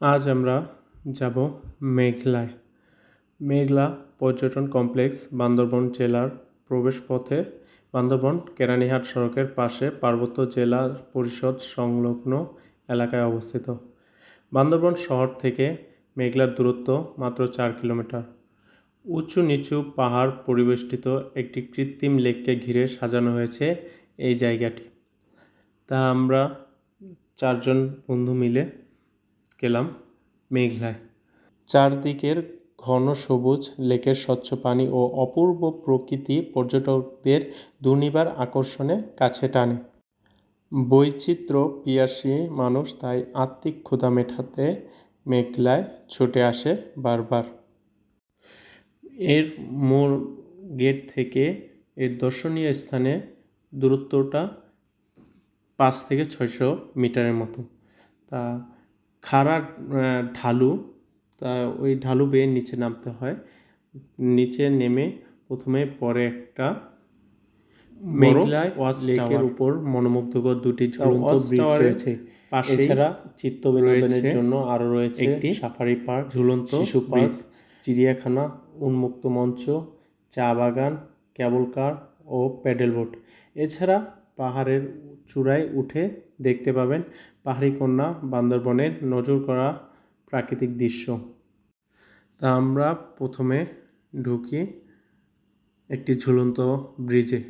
আজ আমরা যাব মেঘলায়। মেঘলা পর্যটন কমপ্লেক্স বান্দরবন জেলার প্রবেশপথে বান্দরবন কেরানীহাট সড়কের পাশে পার্বত্য জেলা পরিষদ সংলগ্ন এলাকায় অবস্থিত। বান্দরবন শহর থেকে মেঘলার দূরত্ব মাত্র চার কিলোমিটার। উঁচু নিচু পাহাড় পরিবেষ্টিত একটি কৃত্রিম লেককে ঘিরে সাজানো হয়েছে এই জায়গাটি। তা আমরা চারজন বন্ধু মিলে গেলাম মেঘলায়। চারদিকের ঘন সবুজ লেকের স্বচ্ছ পানি ও অপূর্ব প্রকৃতি পর্যটকদের দুর্নিবার আকর্ষণে কাছে টানে। বৈচিত্র্য পিয়াসী মানুষ তাই আত্মিক ক্ষুধা মেটাতে মেঘলায় ছুটে আসে বারবার। এর মূল গেট থেকে এর দর্শনীয় স্থানে দূরত্বটা পাঁচ থেকে ছয়শো মিটারের মতো। তা খাড়া ঢালু তা ওই ঢালু বেয়ে নিচে নামতে হয়। নিচে নেমে প্রথমে পরে একটা মেঘলায় ওয়াচ লেকের উপর মনোমুগ্ধকর দুটি ঝুলন্ত ব্রিজ রয়েছে। এছাড়া চিত্ত বিনোদনের জন্য আরও রয়েছে একটি সাফারি পার্ক ঝুলন্ত শিশু পার্ক চিড়িয়াখানা উন্মুক্ত মঞ্চ চা বাগান কেবল কার ও প্যাডেল বোট। এছাড়া পাহাড়ের চূড়ায় উঠে দেখতে পাবেন পাহাড়ি কন্যা বান্দরবনের নজর করা প্রাকৃতিক দৃশ্য। তা আমরা প্রথমে ঢুকি একটি ঝুলন্ত ব্রিজে।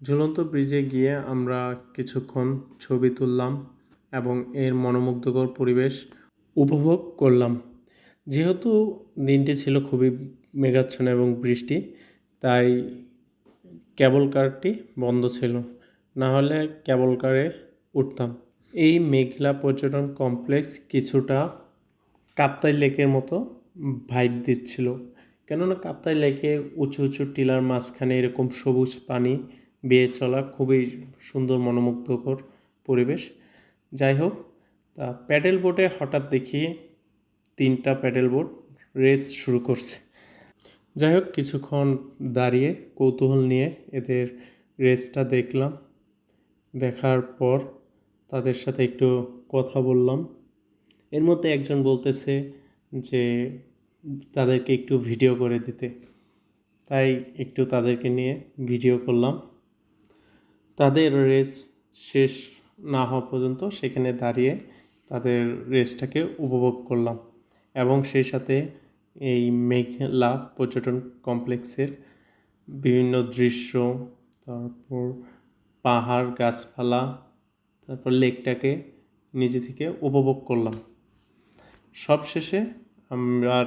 ঝুলন্ত ব্রিজে গিয়ে আমরা কিছুক্ষণ ছবি তুললাম এবং এর মনোমুগ্ধকর পরিবেশ উপভোগ করলাম। যেহেতু দিনটি ছিল খুবই মেঘাচ্ছন্ন এবং বৃষ্টি, তাই কেবল কারটি বন্ধ ছিল, না হলে কেবল কারে উঠতাম। এই মেঘলা পর্যটন কমপ্লেক্স কিছুটা কাপ্তাই লেকের মতো ভাইব দিচ্ছিল। কেননা কাপ্তাই লেকে উঁচু উঁচু টিলার মাঝখানে এরকম সবুজ পানি বেয়ে চলা খুবই সুন্দর মনোমুগ্ধকর পরিবেশ। যাই হোক, তা প্যাডেল বোটে হঠাৎ দেখি তিনটা প্যাডেল বোট রেস শুরু করছে। যাই হোক কিছুক্ষণ দাঁড়িয়ে, কৌতূহল নিয়ে এদের রেসটা দেখলাম। দেখার পর তাদের সাথে একটু কথা বললাম। এর মধ্যে একজন বলতেছে যে, তাদেরকে একটু ভিডিও করে দিতে। তাই একটু তাদেরকে নিয়ে ভিডিও করলাম। তাদের রেস শেষ না হওয়া পর্যন্ত সেখানে দাঁড়িয়ে তাদের রেসটাকে উপভোগ করলাম এবং সেই সাথে এই মেঘলা পর্যটন কমপ্লেক্সের বিভিন্ন দৃশ্য, তারপর পাহাড়, গাছপালা, তারপর লেকটাকে নিজে থেকে উপভোগ করলাম। সবশেষে আমরা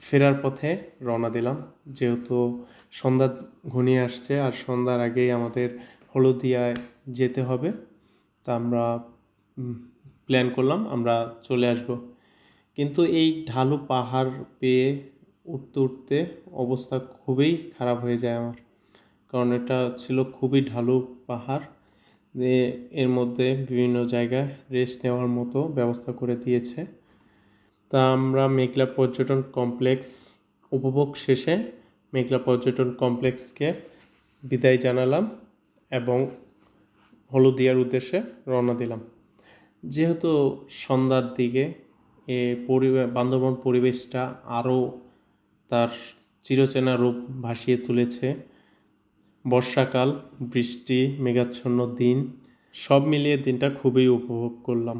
ফেরার পথে রওনা দিলাম, যেহেতু সন্ধ্যা ঘনিয়ে আসছে আর সন্ধ্যার আগেই আমাদের হলদিয়ায় যেতে হবে। তা আমরা প্ল্যান করলাম, আমরা চলে আসব। কিন্তু এই ঢালু পাহাড় পেয়ে উঠতে উঠতে অবস্থা খুবই খারাপ হয়ে যায় আমার। কারণ এটা ছিল খুবই ঢালু পাহাড়। এর মধ্যে বিভিন্ন জায়গায় রেস্ট নেওয়ার মতো ব্যবস্থা করে দিয়েছে। তা আমরা মেঘলা পর্যটন কমপ্লেক্স উপভোগ শেষে মেঘলা পর্যটন কমপ্লেক্সকে বিদায় জানালাম এবং হলদিয়ার উদ্দেশ্যে রওনা দিলাম। যেহেতু সন্ধ্যার দিকে এ পরিবে, বান্দরবন পরিবেশটা আরও তার চিরচেনা রূপ ভাসিয়ে তুলেছে। বর্ষাকাল, বৃষ্টি, মেঘাচ্ছন্ন দিন, সব মিলিয়ে দিনটা খুবই উপভোগ করলাম।